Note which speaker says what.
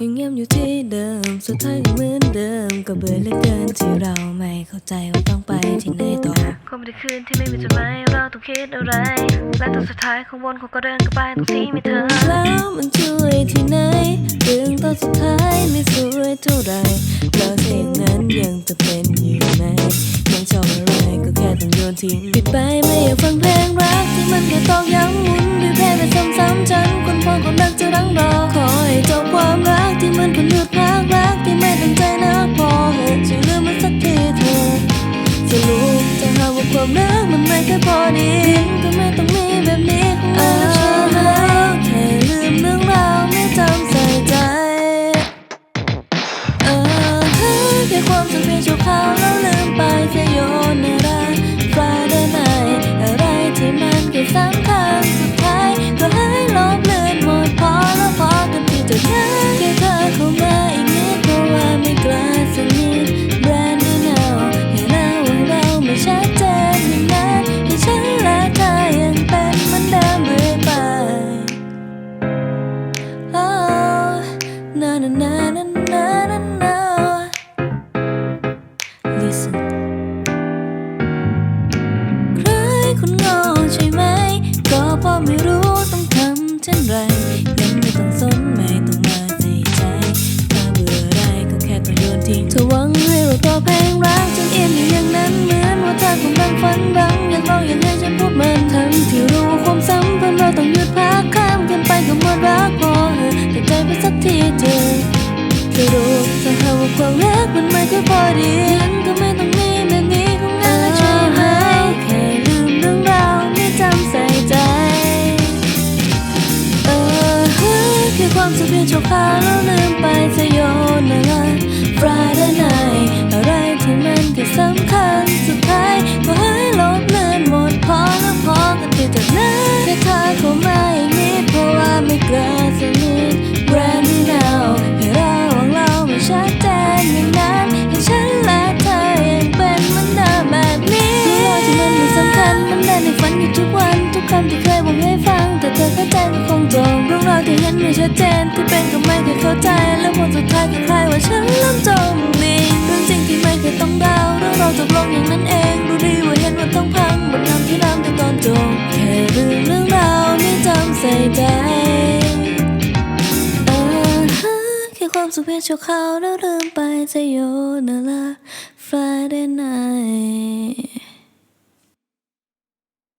Speaker 1: ยังเงียบอยู่ที่เดิม สุดท้ายก็เหมือนเดิม ก็เบื่อเหลือเกินที่เราไม่เข้าใจว่าต้องไปที่ไหนต่อ
Speaker 2: คงไม่ได้คืนที่ไม่มีจุดหมายเราต้องคิดอะไร และตอนสุดท้ายของวนเขาก็เดินกลับไปตรงที่มีเธอ
Speaker 1: แล้วมันช่วยที่ไหนเรื่องตอนสุดท้ายไม่สวยเท่าไหรแล้วถ้าอย่งนั้นยังจะเป็นอยู่ไหมยังชอบอะไรก็แค่ต้องโยนทิ้งปิดไปไม่อยากฟังเพลงรั มันคนหยุดพักรักที่ไม่ตั้งใจนะพอเหอะช่วยลืมมันสักทีเถอะสรุปจะหาว่าความรักมันไม่เคยพอดีก็ไม่ต้องมีแบบนี้ของเราใช่ไหมแค่ลืมเรื่องราวไม่จำใส่ใจ เออแค่ความสุขเพียงชั่วคราวแล้วลืมไป na na na na na na na. Listen. ใครคนโง่ใช่ไหม ก็เพราะไม่รู้ต้องทำเช่นไรยังไม่ต้องสนไม่ต้องมาใส่ใจ ถ้าเบื่ออะไรก็แค่ต้องโยนทิ้งเธอหวังให้เราต่อเพง แค่ความสุขเพียงชั่วคราแล้วลืมไปจะโยนอะไร Friday night ราวที่เชัดเจนที่เป็นก็ไม่เคยเข้าใจ แล้วผลสุดท้ายก็คล้ายว่าฉันเริ่มจมดินเรื่องจริงที่ไม่เคยต้องเดาเรื่องเราจบลงอย่างนั้นเองรู้ดีว่าเห็นว่าต้องพังบทนำที่รำแต่ตอนจบแค่ลืมเรื่องราวไม่จำใส่ใจเออฮะแค่ความสุขเพียงชั่วคราวแล้วลืมไปจะโยนอะ